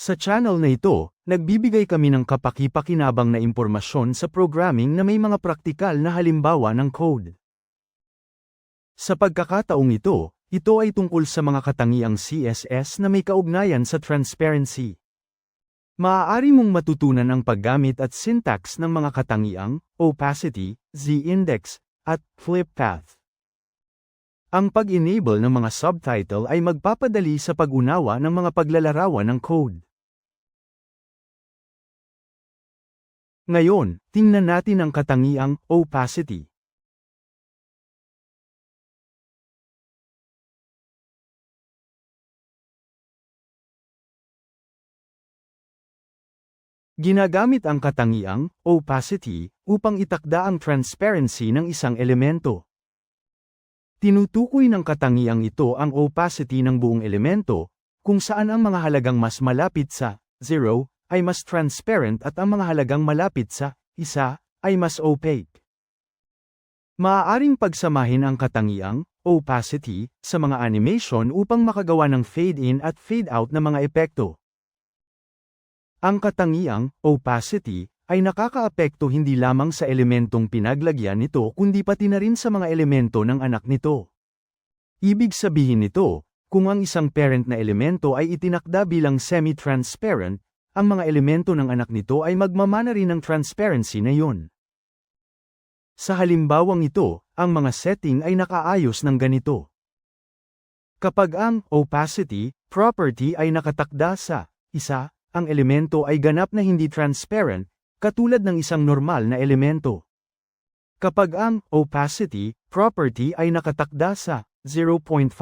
Sa channel na ito, nagbibigay kami ng kapaki-pakinabang na impormasyon sa programming na may mga praktikal na halimbawa ng code. Sa pagkakataong ito, ito ay tungkol sa mga katangiang CSS na may kaugnayan sa transparency. Maaari mong matutunan ang paggamit at syntax ng mga katangiang opacity, z-index, at flip path. Ang pag-enable ng mga subtitle ay magpapadali sa pag-unawa ng mga paglalarawan ng code. Ngayon, tingnan natin ang katangiang opacity. Ginagamit ang katangiang opacity upang itakda ang transparency ng isang elemento. Tinutukoy ng katangiang ito ang opacity ng buong elemento, kung saan ang mga halagang mas malapit sa 0 ay mas transparent at ang mga halagang malapit sa 1 ay mas opaque. Maaaring pagsamahin ang katangiang opacity sa mga animation upang makagawa ng fade-in at fade-out na mga epekto. Ang katangiang opacity ay nakakaapekto hindi lamang sa elementong pinaglagyan nito kundi pati na rin sa mga elemento ng anak nito. Ibig sabihin nito, kung ang isang parent na elemento ay itinakda bilang semi-transparent, ang mga elemento ng anak nito ay magmamana rin ng transparency na yun. Sa halimbawang ito, ang mga setting ay nakaayos ng ganito. Kapag ang opacity property ay nakatakda sa isa, ang elemento ay ganap na hindi transparent, katulad ng isang normal na elemento. Kapag ang opacity property ay nakatakda sa 0.5,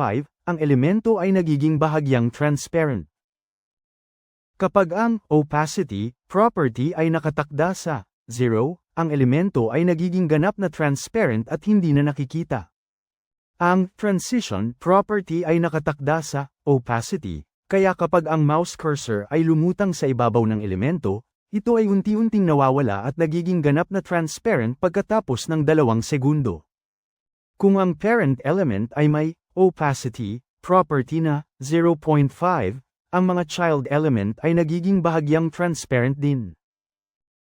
ang elemento ay nagiging bahagyang transparent. Kapag ang opacity property ay nakatakda sa 0, ang elemento ay nagiging ganap na transparent at hindi na nakikita. Ang transition property ay nakatakda sa opacity, kaya kapag ang mouse cursor ay lumutang sa ibabaw ng elemento, ito ay unti-unting nawawala at nagiging ganap na transparent pagkatapos ng dalawang segundo. Kung ang parent element ay may opacity property na 0.5, ang mga child element ay nagiging bahagyang transparent din.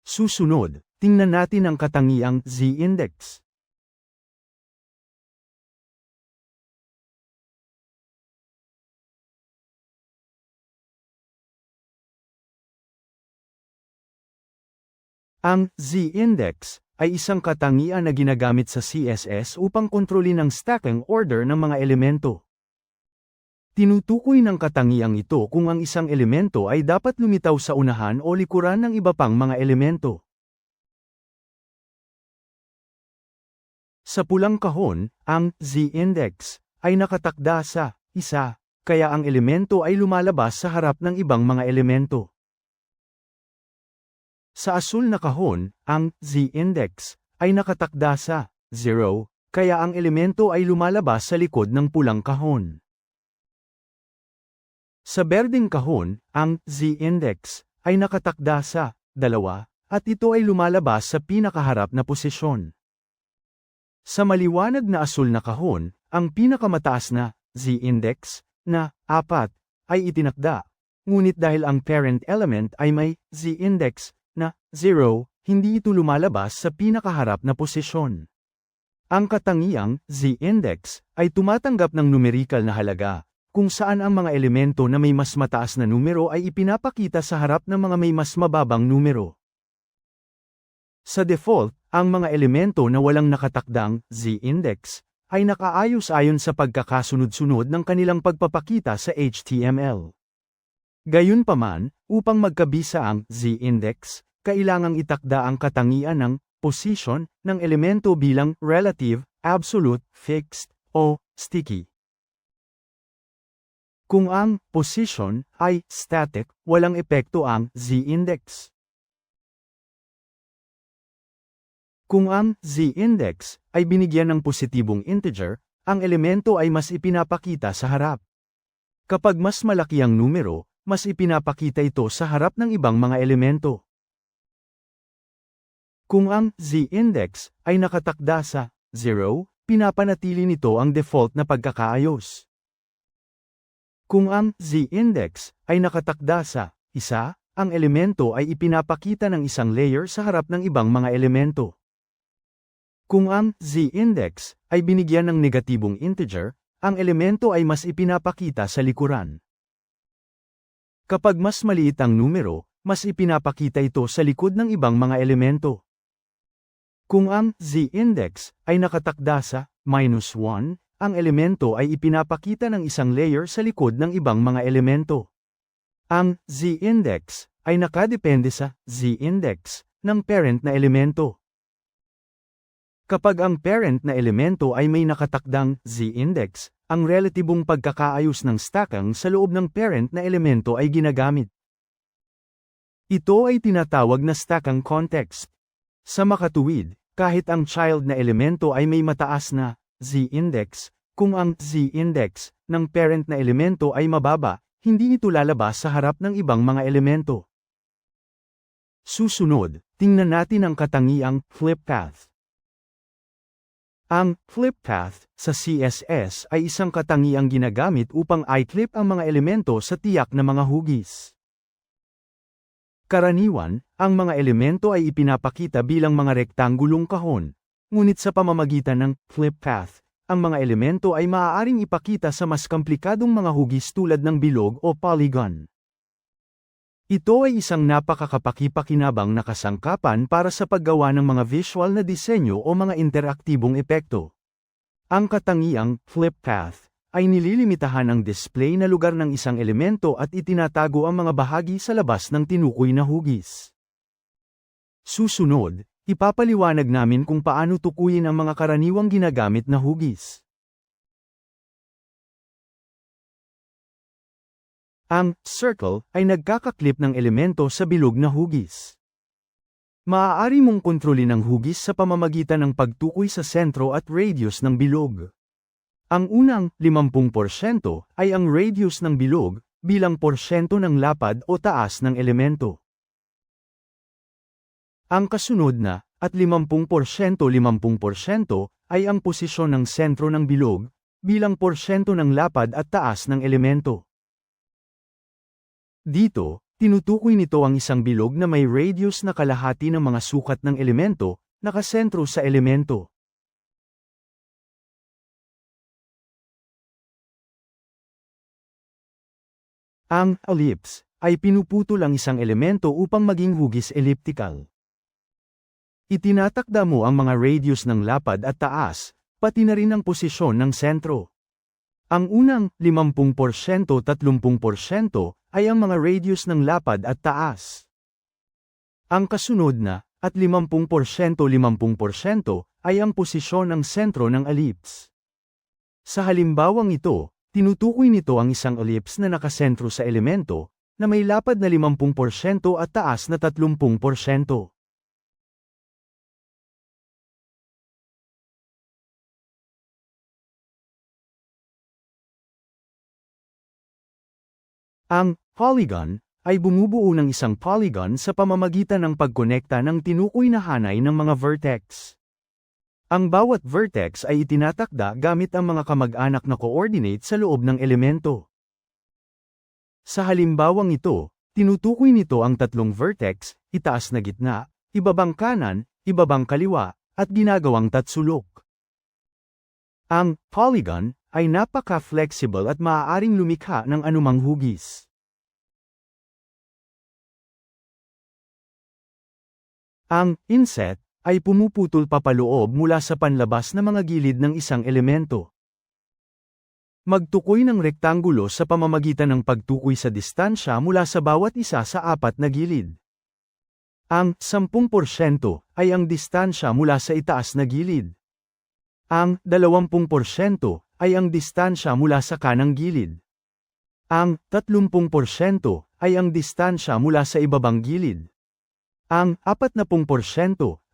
Susunod, tingnan natin ang katangiang z-index. Ang z-index ay isang katangian na ginagamit sa CSS upang kontrolin ang stacking order ng mga elemento. Tinutukoy ng katangiang ito kung ang isang elemento ay dapat lumitaw sa unahan o likuran ng iba pang mga elemento. Sa pulang kahon, ang z-index ay nakatakda sa isa, kaya ang elemento ay lumalabas sa harap ng ibang mga elemento. Sa asul na kahon, ang z-index ay nakatakda sa 0, kaya ang elemento ay lumalabas sa likod ng pulang kahon. Sa berdeng kahon, ang z-index ay nakatakda sa 2, at ito ay lumalabas sa pinakaharap na posisyon. Sa maliwanag na asul na kahon, ang pinakamataas na z-index na 4 ay itinakda. Ngunit dahil ang parent element ay may z-index na 0, hindi ito lumalabas sa pinakaharap na posisyon. Ang katangiang z-index ay tumatanggap ng numerikal na halaga, kung saan ang mga elemento na may mas mataas na numero ay ipinapakita sa harap ng mga may mas mababang numero. Sa default, ang mga elemento na walang nakatakdang z-index ay nakaayos ayon sa pagkakasunod-sunod ng kanilang pagpapakita sa HTML. Gayunpaman, upang magkabisa ang z-index, kailangang itakda ang katangian ng position ng elemento bilang relative, absolute, fixed, o sticky. Kung ang position ay static, walang epekto ang z-index. Kung ang z-index ay binigyan ng positibong integer, ang elemento ay mas ipinapakita sa harap. Kapag mas malaki ang numero, mas ipinapakita ito sa harap ng ibang mga elemento. Kung ang z-index ay nakatakda sa 0, pinapanatili nito ang default na pagkakaayos. Kung ang z-index ay nakatakda sa Isa, ang elemento ay ipinapakita ng isang layer sa harap ng ibang mga elemento. Kung ang z-index ay binigyan ng negatibong integer, ang elemento ay mas ipinapakita sa likuran. Kapag mas maliit ang numero, mas ipinapakita ito sa likod ng ibang mga elemento. Kung ang z-index ay nakatakda sa minus 1, ang elemento ay ipinapakita ng isang layer sa likod ng ibang mga elemento. Ang z-index ay nakadepende sa z-index ng parent na elemento. Kapag ang parent na elemento ay may nakatakdang z-index, ang relatibong pagkakaayos ng stackang sa loob ng parent na elemento ay ginagamit. Ito ay tinatawag na stackang context. Sa makatuwid, kahit ang child na elemento ay may mataas na z-index, kung ang z-index ng parent na elemento ay mababa, hindi ito lalabas sa harap ng ibang mga elemento. Susunod, tingnan natin ang katangiang flip path. Ang flip path sa CSS ay isang katangiang ginagamit upang i-clip ang mga elemento sa tiyak na mga hugis. Karaniwan, ang mga elemento ay ipinapakita bilang mga rektangulong kahon, ngunit sa pamamagitan ng flip path, ang mga elemento ay maaaring ipakita sa mas komplikadong mga hugis tulad ng bilog o polygon. Ito ay isang napakakapakipakinabang na kasangkapan para sa paggawa ng mga visual na disenyo o mga interaktibong epekto. Ang katangiang flip path ay nililimitahan ang display na lugar ng isang elemento at itinatago ang mga bahagi sa labas ng tinukoy na hugis. Susunod, ipapaliwanag namin kung paano tukuyin ang mga karaniwang ginagamit na hugis. Ang circle ay nagkakaklip ng elemento sa bilog na hugis. Maaari mong kontrolin ang hugis sa pamamagitan ng pagtukoy sa sentro at radius ng bilog. Ang unang 50% ay ang radius ng bilog bilang porsyento ng lapad o taas ng elemento. Ang kasunod na, at 50% 50% ay ang posisyon ng sentro ng bilog bilang porsyento ng lapad at taas ng elemento. Dito, tinutukoy nito ang isang bilog na may radius na kalahati ng mga sukat ng elemento, nakasentro sa elemento. Ang ellipse ay pinuputol ang isang elemento upang maging hugis elliptical. Itinatakda mo ang mga radius ng lapad at taas, pati na rin ang posisyon ng sentro. Ang unang 50% 30% ay ang mga radius ng lapad at taas. Ang kasunod na, at 50% 50% ay ang posisyon ng sentro ng ellipse. Sa halimbawang ito, tinutukoy nito ang isang ellipse na nakasentro sa elemento, na may lapad na 50% at taas na 30%. Ang polygon ay bumubuo ng isang polygon sa pamamagitan ng pagkonekta ng tinukoy na hanay ng mga vertex. Ang bawat vertex ay itinatakda gamit ang mga kamag-anak na coordinate sa loob ng elemento. Sa halimbawang ito, tinutukoy nito ang tatlong vertex, itaas na gitna, ibabang kanan, ibabang kaliwa, at ginagawang tatsulok. Ang polygon ay napaka-flexible at maaaring lumikha ng anumang hugis. Ang inset ay pumuputol papaloob mula sa panlabas na mga gilid ng isang elemento. Magtukoy ng rektanggulo sa pamamagitan ng pagtukoy sa distansya mula sa bawat isa sa apat na gilid. Ang 10% ay ang distansya mula sa itaas na gilid. Ang 20% ay ang distansya mula sa kanang gilid. Ang 30% ay ang distansya mula sa ibabang gilid. Ang 40%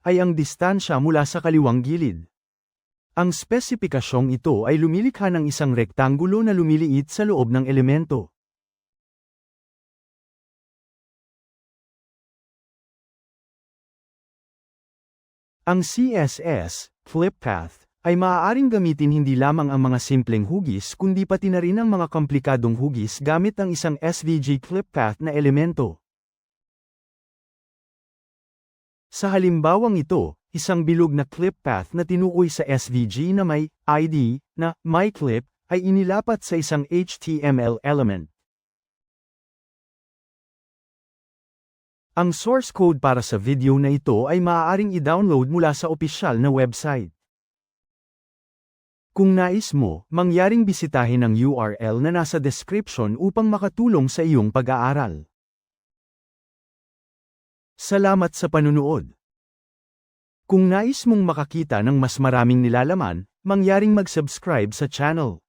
ay ang distansya mula sa kaliwang gilid. Ang spesipikasyong ito ay lumilikha ng isang rektanggulo na lumiliit sa loob ng elemento. Ang CSS, flip path, ay maaaring gamitin hindi lamang ang mga simpleng hugis kundi pati na rin ang mga komplikadong hugis gamit ang isang SVG clip path na elemento. Sa halimbawang ito, isang bilog na clip path na tinukoy sa SVG na may ID na myClip ay inilapat sa isang HTML element. Ang source code para sa video na ito ay maaaring i-download mula sa opisyal na website. Kung nais mo, mangyaring bisitahin ang URL na nasa description upang makatulong sa iyong pag-aaral. Salamat sa panunood. Kung nais mong makakita ng mas maraming nilalaman, mangyaring mag-subscribe sa channel.